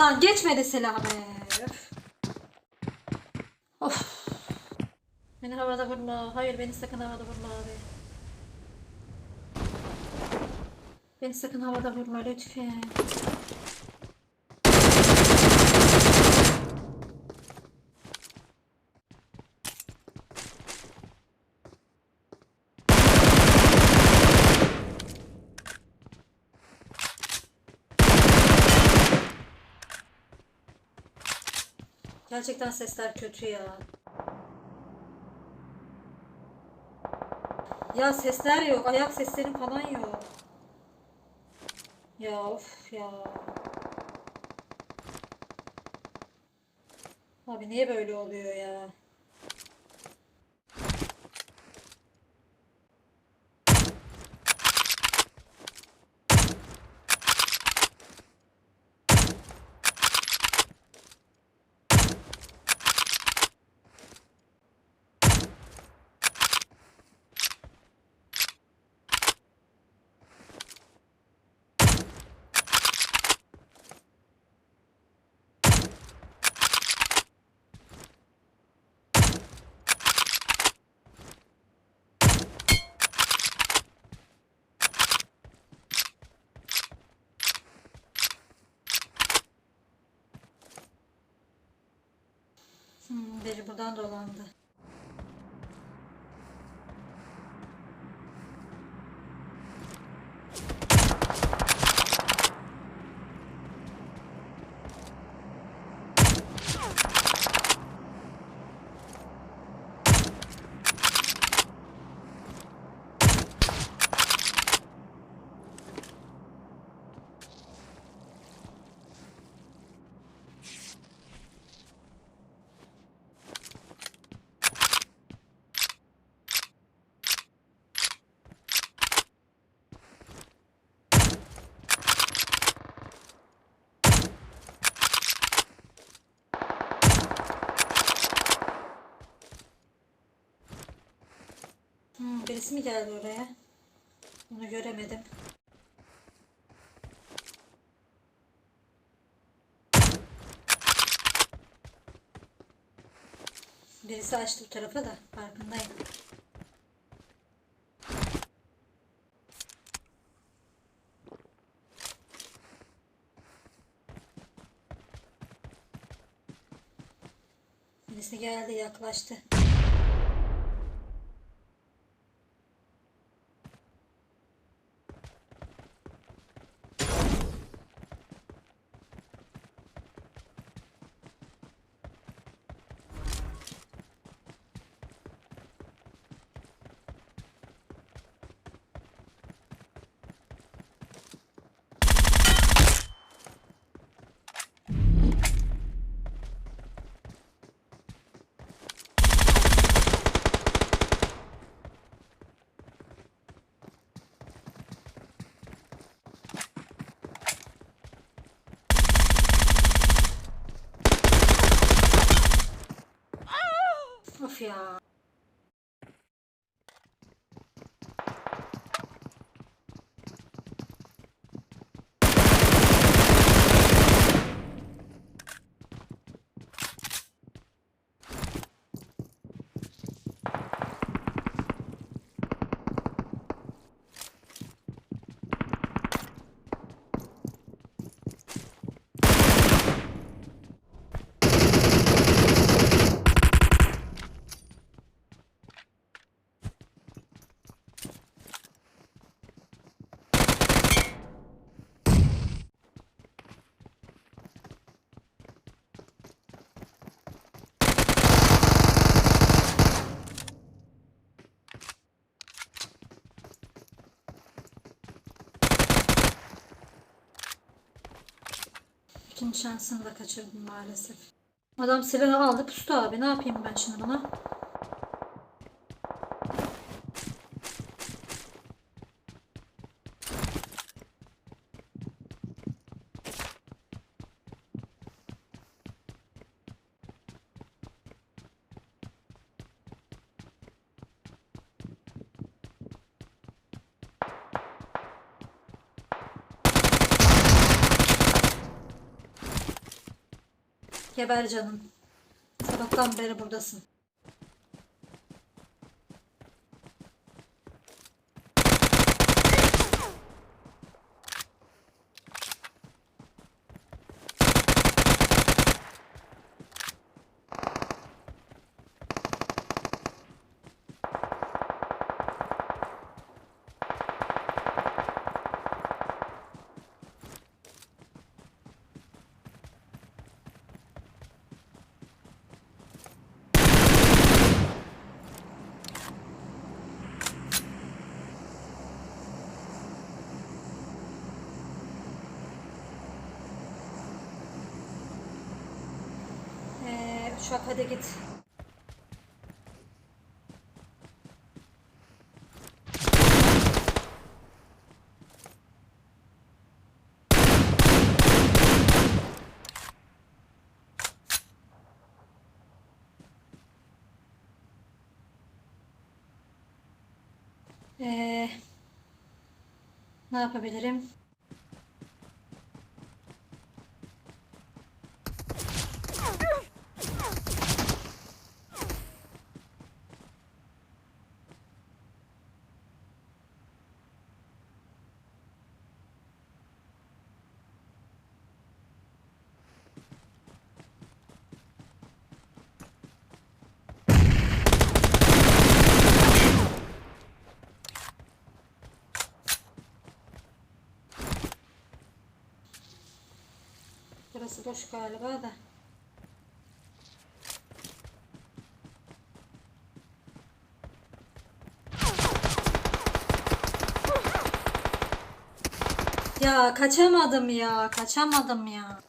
Lan geçmedi. Öf. Of. Beni havada vurma. Hayır beni sakın havada vurma abi. Beni sakın havada vurma lütfen. Gerçekten sesler kötü ya. Ya sesler yok. Ayak sesleri falan yok. Ya of ya. Abi niye böyle oluyor ya? Biri buradan dolandı. Birisi mi geldi oraya? Onu göremedim. Birisi açtı bu tarafa da farkındayım. Birisi geldi yaklaştı. İkinci şansını da kaçırdım maalesef. Adam silahı aldı pustu abi. Ne yapayım ben şimdi buna? Geber canım. Sabahtan beri buradasın. Uçak hadi git. Ee, ne yapabilirim? Burası boş galiba da. Ya kaçamadım ya, kaçamadım ya.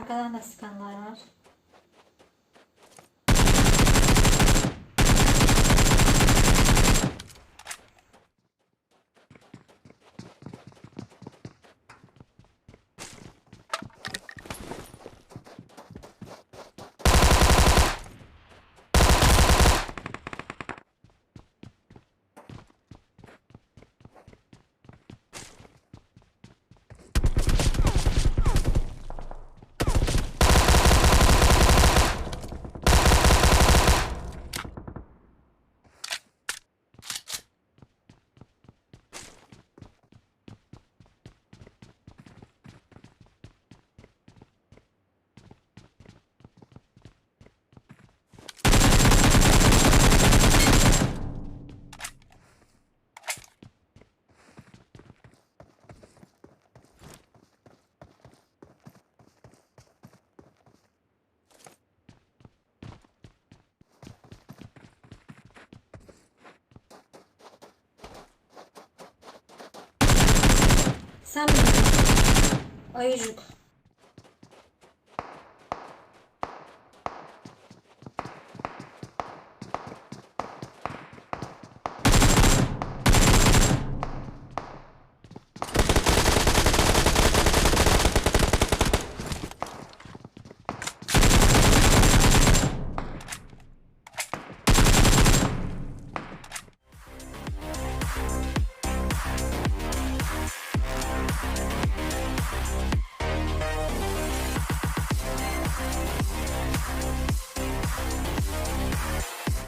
Arkadan da sıkanlar var. Sen mi? Ayıcık.